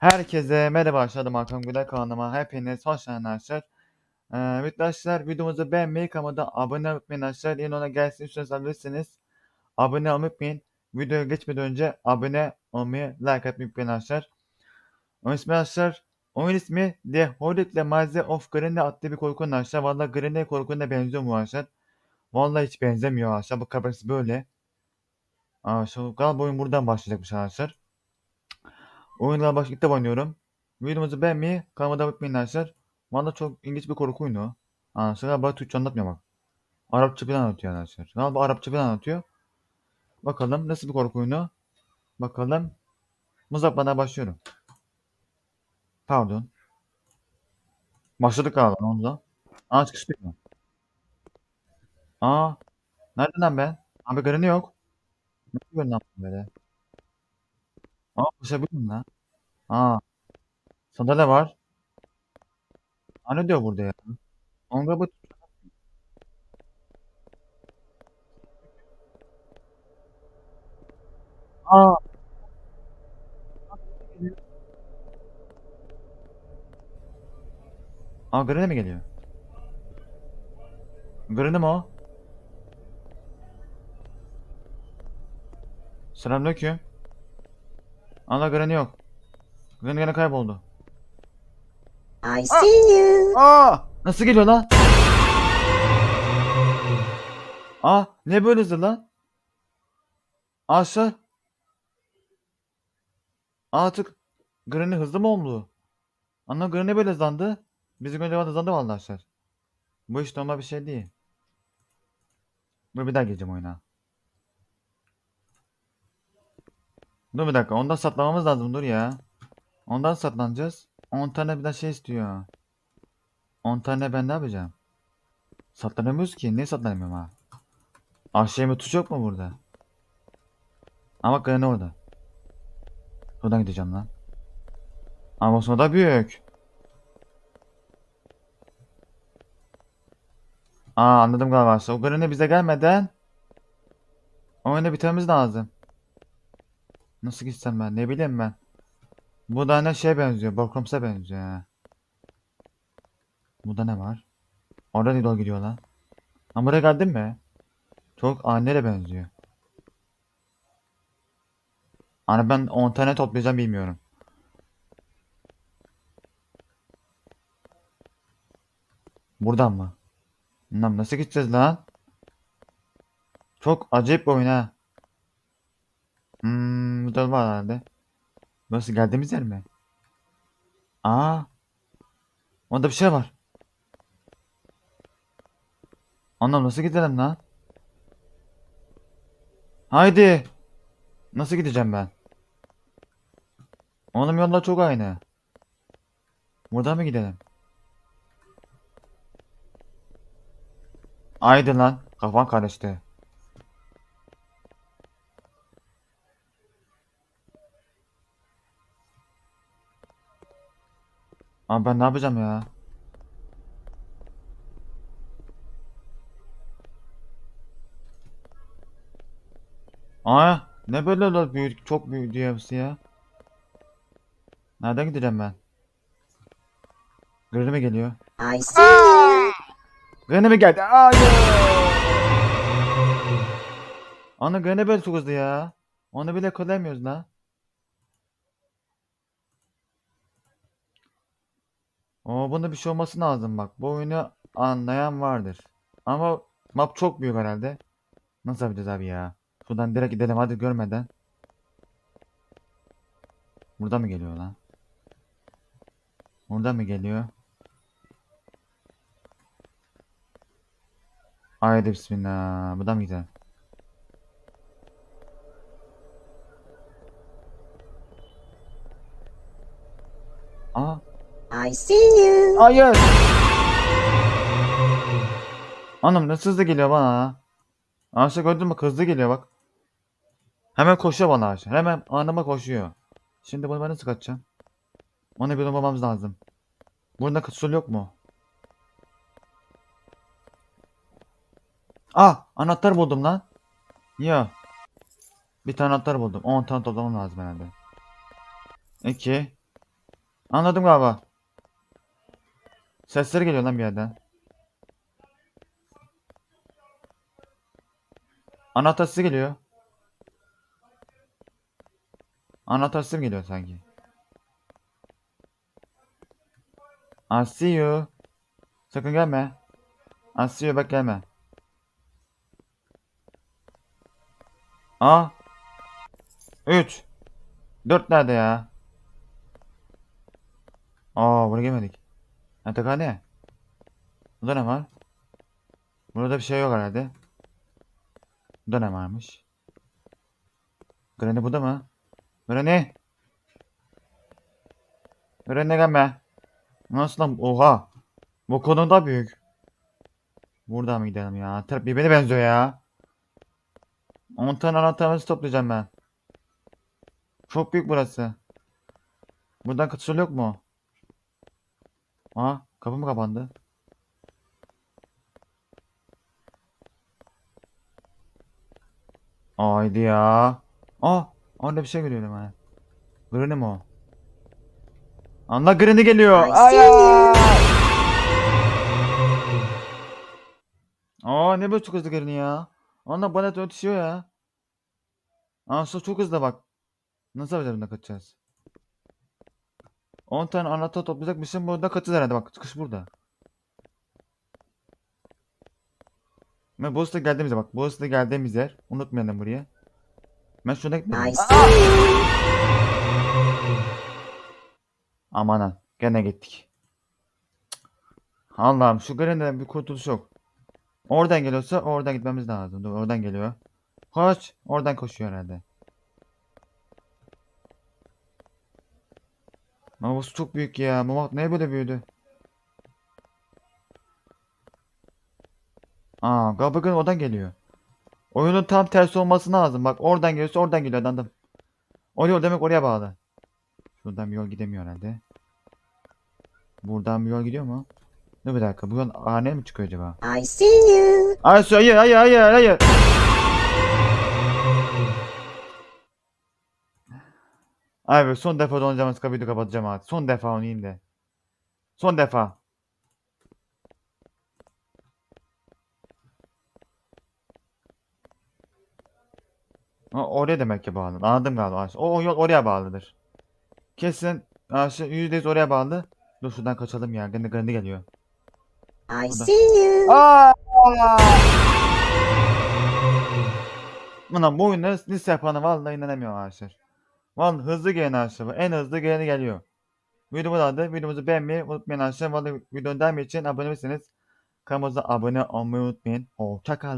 Herkese merhaba aşağıda Hakan Güler kanalıma hepiniz hoş geldiniz arkadaşlar. Ee, arkadaşlar videomuzu beğenmeyi kanalıma abone olmayı unutmayın arkadaşlar. Yeni ona gelsin istiyorsanız alabilirsiniz. Abone olmayı unutmayın. Videoya geçmeden önce abone olmayı, like atmayı unutmayın arkadaşlar. Oyun ismi arkadaşlar. Oyun ismi The Horrid ile Maze of Grenade adlı bir korku arkadaşlar. Valla Grenade korkuna benziyor mu arkadaşlar? Vallahi hiç benzemiyor arkadaşlar. Bu kamerası böyle. Aa, şu galiba oyun buradan başlayacakmış arkadaşlar. Oyunlara başka ilk defa oynuyorum. Videomuzu beğenmeyi, kanalıma abone olmayı arkadaşlar. Valla çok ilginç bir korku oyunu. Arkadaşlar galiba Türkçe anlatmıyor. Arapça falan anlatıyor arkadaşlar. Galiba Arapça falan anlatıyor. Bakalım nasıl bir korku oyunu. Bakalım. Muzaffer'den başlıyorum. Pardon. Başladık galiba ne oldu? Aa çıkıştık mı? Aa. Nereden ben? Abi görünü yok. Nasıl görünü lan böyle? Aa koşabilirim lan. Aa. Sandalye var. Aa ne diyor burada ya? Onga bu. Aa. Aa Granny mi geliyor? Granny mi o? Selamünaleyküm. Allah Granny yok. Granny gene kayboldu. I see you. Aa! Nasıl geliyor lan? Aa, ne böyle hızlı lan? Aşağı. Artık Granny hızlı mı oldu? Ana Granny böyle hızlandı. Bizim önce hızlandı vallahi arkadaşlar. Bu hiç normal bir şey değil. Dur bir daha gireceğim oyuna. Dur bir dakika. Ondan satlamamız lazım. Dur ya. Ondan satlanacağız. 10 tane bir de şey istiyor. 10 tane ben ne yapacağım? Satlanamıyoruz ki. Niye satlanamıyorum ha? Aşağıya tuş yok mu burada? Ama bak ne orada. Buradan gideceğim lan. Ama o da büyük. Aa anladım galiba. O Granny bize gelmeden oyunu bitirmemiz lazım. Nasıl gitsem ben? Ne bileyim ben. Bu da ne şeye benziyor. Borkroms'a benziyor ha. Burada ne var? Orada ne doğru gidiyor lan? Ama buraya geldin mi? Çok annele benziyor. Hani ben 10 tane toplayacağım bilmiyorum. Buradan mı? Lan nasıl gideceğiz lan? Çok acayip bir oyun ha. Hmm, bu da var herhalde. Burası geldiğimiz yer mi? Aa. Orada bir şey var. Anam nasıl gidelim lan? Haydi. Nasıl gideceğim ben? Oğlum yollar çok aynı. Buradan mı gidelim? Haydi lan. Kafan karıştı. Abi ben ne yapacağım ya? Aa, ne böyle la büyük çok büyüdü hepsi ya. Nereden gideceğim ben? Granny mi geliyor? I see you. Granny mi geldi? Hayır. Ana Granny böyle çok hızlı ya. Onu bile kolayamıyoruz la. O bunda bir şey olması lazım bak. Bu oyunu anlayan vardır. Ama map çok büyük herhalde. Nasıl yapacağız abi ya? Şuradan direkt gidelim hadi görmeden. Burada mı geliyor lan? Burada mı geliyor? Haydi bismillah. Buradan mı gidelim? Aa, I see you. hayır. Anam nasıl hızlı geliyor bana. Ayşe gördün mü hızlı geliyor bak. Hemen koşuyor bana Ayşe. Hemen anıma koşuyor. Şimdi bunu ben nasıl kaçacağım? Onu bir bulmamız lazım. Burada kusul yok mu? Ah anahtar buldum lan. Ya. Bir tane anahtar buldum. 10 tane toplamam lazım herhalde. 2 Anladım galiba. Sesleri geliyor lan bir yerden. Anahtar geliyor. Anahtar geliyor sanki. I see you. Sakın gelme. I see you bak gelme. Aa. 3. 4 nerede ya? Aa buraya gelmedik. Yatakhane. Burada ne var? Burada bir şey yok herhalde. Burada ne varmış? Granny burada mı? Granny! Granny gelme. Nasıl lan? Oha! Bu konu da büyük. Buradan mı gidelim ya? Tabii birbirine benziyor ya. 10 tane anahtarımızı toplayacağım ben. Çok büyük burası. Buradan kaçış yok mu? Aa, kapı mı kapandı? Haydi ya. Aa, orada bir şey görüyorum ha. Granny mi o? Allah Granny geliyor. Ay. Aa ne böyle çok hızlı Granny ya. Allah bana ötüşüyor ya. Aa şu çok hızlı bak. Nasıl yapacağız kaçacağız? 10 tane anahtar toplayacakmışım burada kaçacağız herhalde bak çıkış burada. Ve Boğaz'da geldiğimiz yer bak. Boğaz'da geldiğimiz yer. Unutmayalım buraya. Ben şuna see you. Amanın. Gene gittik. Allah'ım şu Granny'den bir kurtuluş yok. Oradan geliyorsa oradan gitmemiz lazım. Dur oradan geliyor. Koş. Oradan koşuyor herhalde. Su çok büyük ya. Mamak ne böyle büyüdü? Aa Gabagın oradan geliyor. Oyunun tam tersi olması lazım. Bak oradan geliyorsa oradan geliyor anladım. O yol demek oraya bağlı. Şuradan bir yol gidemiyor herhalde. Buradan bir yol gidiyor mu? Dur bir dakika. Bu yol aneye mi çıkıyor acaba? I see you. Hayır hayır hayır hayır hayır. Abi son defa donacağımız kapıyı kapatacağım abi. Son defa oynayayım de. Son defa. Ha, oraya demek ki bağlı. Anladım galiba. O, o yol oraya bağlıdır. Kesin aşı %100 oraya bağlı. Dur şuradan kaçalım ya. Gene gene geliyor. I see you. Aa! Ulan bu oyunda lise yapanı vallahi inanamıyorum arkadaşlar. Vallahi hızlı gelen bu. En hızlı geleni geliyor. Videomu da. Videomuzu beğenmeyi unutmayın arkadaşlar. Videonun devamı için abone olursanız kanalımıza abone olmayı unutmayın. Hoşçakal.